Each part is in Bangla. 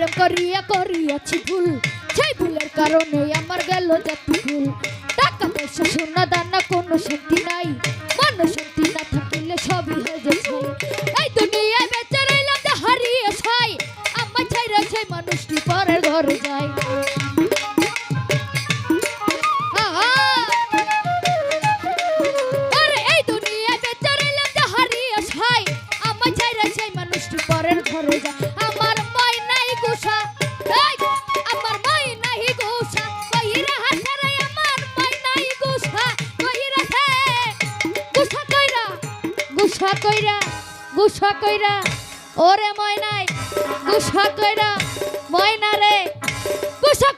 প্রেম করিয়া করিয়াছি ভুল। সেই ভুলের কারণে আমার গেল জাতি ভুল। টাকা পয়সা, সোনা, দানা কোনো শান্তি নাই। মানুষ শান্তি না থাকিলে সবই গুসা কইরা গুসা কইরা ওরে ময়নাই গুসা কইরা ময়না রে গুসা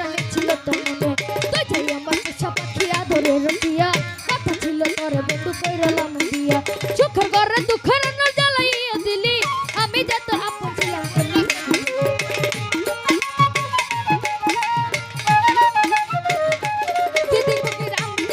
পছানে ছিল তোমার তুই যাই আমার পোষা পাখি আদরে রটিয়া কথা ছিল তোর বন্ধু কইরলাম দিয়া। সুখের ঘরে দুঃখের না জ্বালাইয়া দিলি, আমি যে তোর আপন দিদি কুকির আমি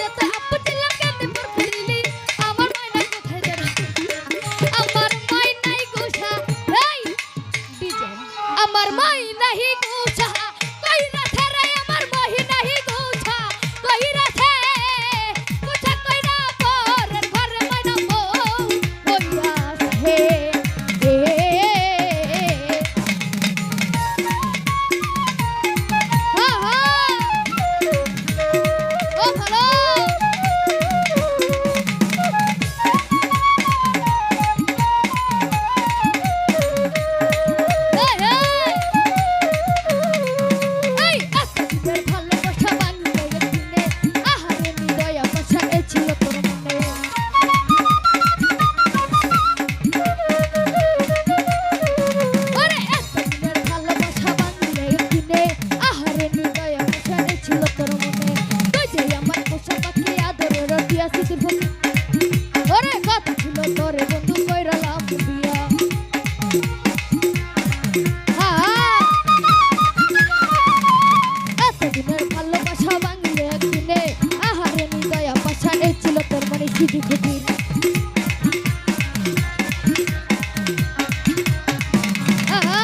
আহা!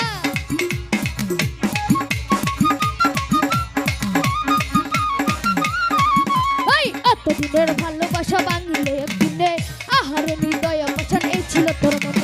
ওই এতদিনের ভালোবাসা ভাঙলে একদিনে আহারে নিদয়া পাশা এই ছিল তোর মনে